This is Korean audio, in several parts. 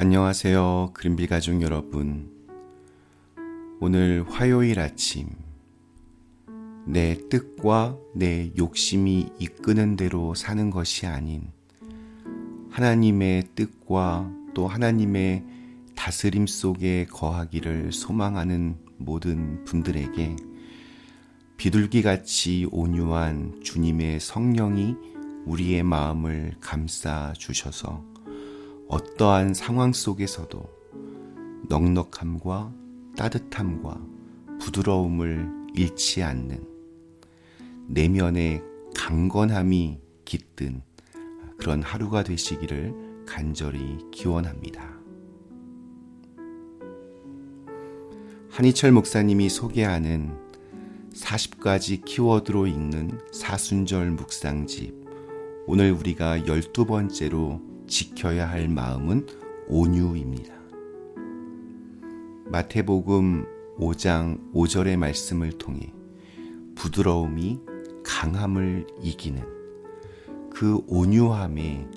안녕하세요. 그린빌 가족 여러분. 오늘 화요일 아침, 내 뜻과 내 욕심이 이끄는 대로 사는 것이 아닌 하나님의 뜻과 또 하나님의 다스림 속에 거하기를 소망하는 모든 분들에게 비둘기 같이 온유한 주님의 성령이 우리의 마음을 감싸 주셔서 어떠한 상황 속에서도 넉넉함과 따뜻함과 부드러움을 잃지 않는 내면의 강건함이 깃든 그런 하루가 되시기를 간절히 기원합니다. 한희철 목사님이 소개하는 40가지 키워드로 읽는 사순절 묵상집. 오늘 우리가 12번째로 지켜야 할 마음은 온유입니다. 마태복음 5장 5절의 말씀을 통해 부드러움이 강함을 이기는 그 온유함의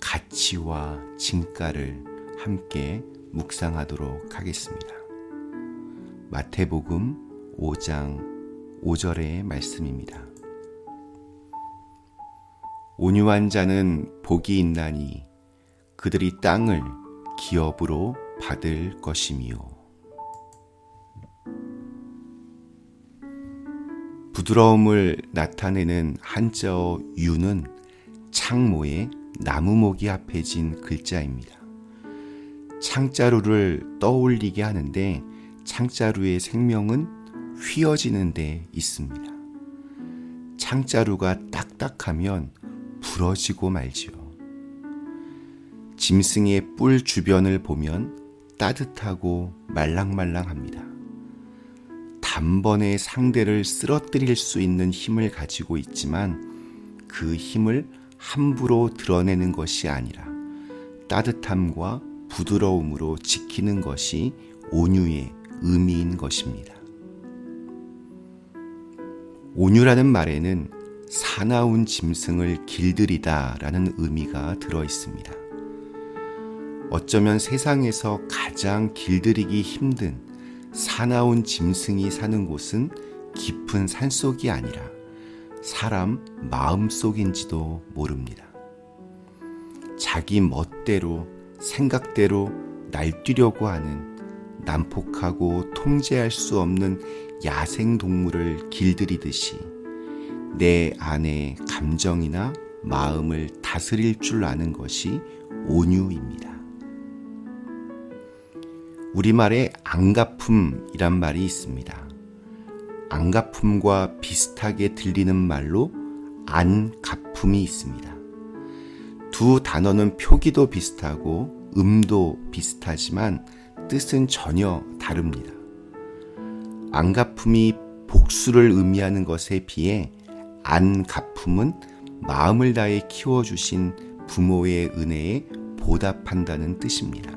가치와 진가를 함께 묵상하도록 하겠습니다. 마태복음 5장 5절의 말씀입니다. 온유한 자는 복이 있나니 그들이 땅을 기업으로 받을 것이미요. 부드러움을 나타내는 한자어 유는 창모에 나무목이 합해진 글자입니다. 창자루를 떠올리게 하는데 창자루의 생명은 휘어지는 데 있습니다. 창자루가 딱딱하면 부러지고 말지요. 짐승의 뿔 주변을 보면 따뜻하고 말랑말랑합니다. 단번에 상대를 쓰러뜨릴 수 있는 힘을 가지고 있지만 그 힘을 함부로 드러내는 것이 아니라 따뜻함과 부드러움으로 지키는 것이 온유의 의미인 것입니다. 온유라는 말에는 사나운 짐승을 길들이다 라는 의미가 들어 있습니다. 어쩌면 세상에서 가장 길들이기 힘든 사나운 짐승이 사는 곳은 깊은 산속이 아니라 사람 마음속인지도 모릅니다. 자기 멋대로 생각대로 날뛰려고 하는 난폭하고 통제할 수 없는 야생 동물을 길들이듯이 내 안의 감정이나 마음을 다스릴 줄 아는 것이 온유입니다. 우리말에 안가품이란 말이 있습니다. 안가품과 비슷하게 들리는 말로 안가품이 있습니다. 두 단어는 표기도 비슷하고 음도 비슷하지만 뜻은 전혀 다릅니다. 안가품이 복수를 의미하는 것에 비해 안가품은 마음을 다해 키워주신 부모의 은혜에 보답한다는 뜻입니다.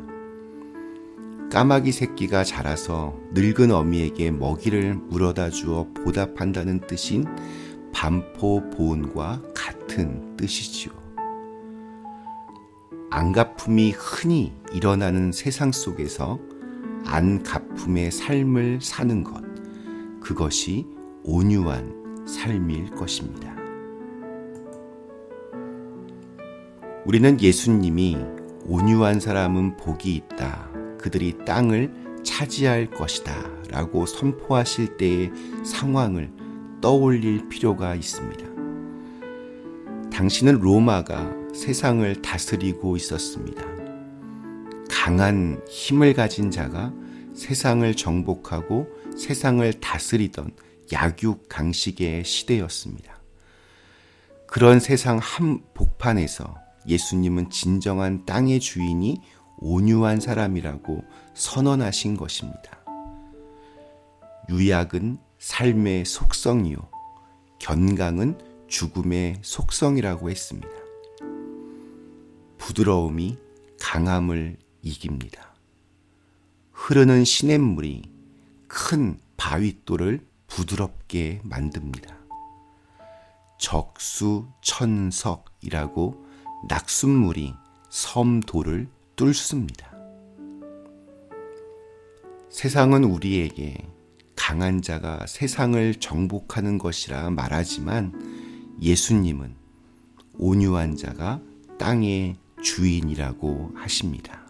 까마귀 새끼가 자라서 늙은 어미에게 먹이를 물어다 주어 보답한다는 뜻인 반포 보온과 같은 뜻이지요. 안가품이 흔히 일어나는 세상 속에서 안가품의 삶을 사는 것, 그것이 온유한 삶일 것입니다. 우리는 예수님이 온유한 사람은 복이 있다. 그들이 땅을 차지할 것이다. 라고 선포하실 때의 상황을 떠올릴 필요가 있습니다. 당신은 로마가 세상을 다스리고 있었습니다. 강한 힘을 가진 자가 세상을 정복하고 세상을 다스리던 약육 강식의 시대였습니다. 그런 세상 한 복판에서 예수님은 진정한 땅의 주인이 온유한 사람이라고 선언하신 것입니다. 유약은 삶의 속성이요. 견강은 죽음의 속성이라고 했습니다. 부드러움이 강함을 이깁니다. 흐르는 시냇물이 큰 바윗돌을 부드럽게 만듭니다. 적수천석이라고 낙숫물이 섬돌을 뚫습니다. 세상은 우리에게 강한 자가 세상을 정복하는 것이라 말하지만 예수님은 온유한 자가 땅의 주인이라고 하십니다.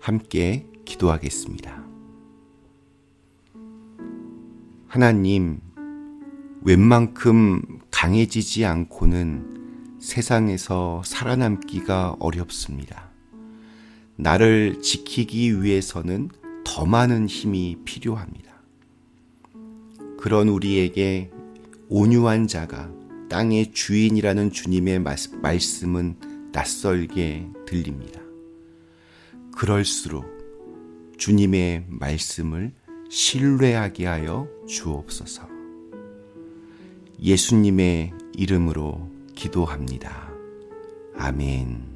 함께 기도하겠습니다. 하나님, 웬만큼 강해지지 않고는 세상에서 살아남기가 어렵습니다. 나를 지키기 위해서는 더 많은 힘이 필요합니다. 그런 우리에게 온유한 자가 땅의 주인이라는 주님의 말씀은 낯설게 들립니다. 그럴수록 주님의 말씀을 신뢰하게 하여 주옵소서. 예수님의 이름으로 기도합니다. 아멘.